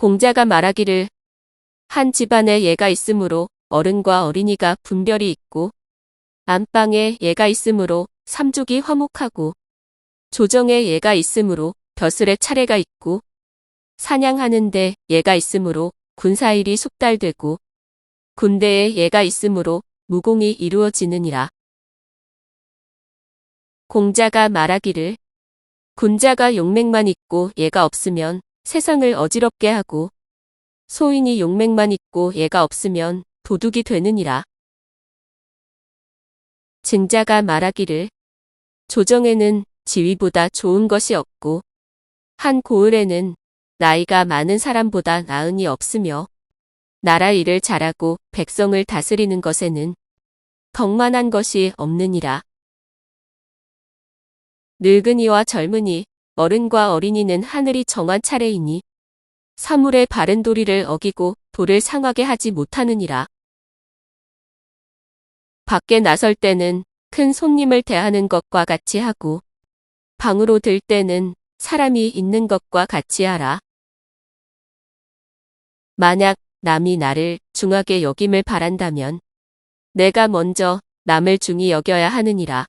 공자가 말하기를 한 집안에 얘가 있으므로 어른과 어린이가 분별이 있고 안방에 얘가 있으므로 삼족이 화목하고 조정에 얘가 있으므로 벼슬의 차례가 있고 사냥하는데 얘가 있으므로 군사일이 숙달되고 군대에 얘가 있으므로 무공이 이루어지느니라. 공자가 말하기를 군자가 용맹만 있고 얘가 없으면 세상을 어지럽게 하고 소인이 용맹만 있고 얘가 없으면 도둑이 되느니라. 증자가 말하기를 조정에는 지위보다 좋은 것이 없고 한 고을에는 나이가 많은 사람보다 나은이 없으며 나라 일을 잘하고 백성을 다스리는 것에는 덕만한 것이 없느니라. 늙은이와 젊은이, 어른과 어린이는 하늘이 정한 차례이니 사물의 바른 도리를 어기고 도를 상하게 하지 못하느니라. 밖에 나설 때는 큰 손님을 대하는 것과 같이 하고 방으로 들 때는 사람이 있는 것과 같이 하라. 만약 남이 나를 중하게 여김을 바란다면 내가 먼저 남을 중히 여겨야 하느니라.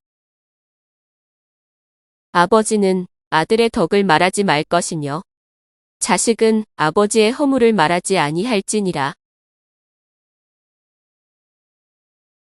아버지는 아들의 덕을 말하지 말 것이며 자식은 아버지의 허물을 말하지 아니할지니라.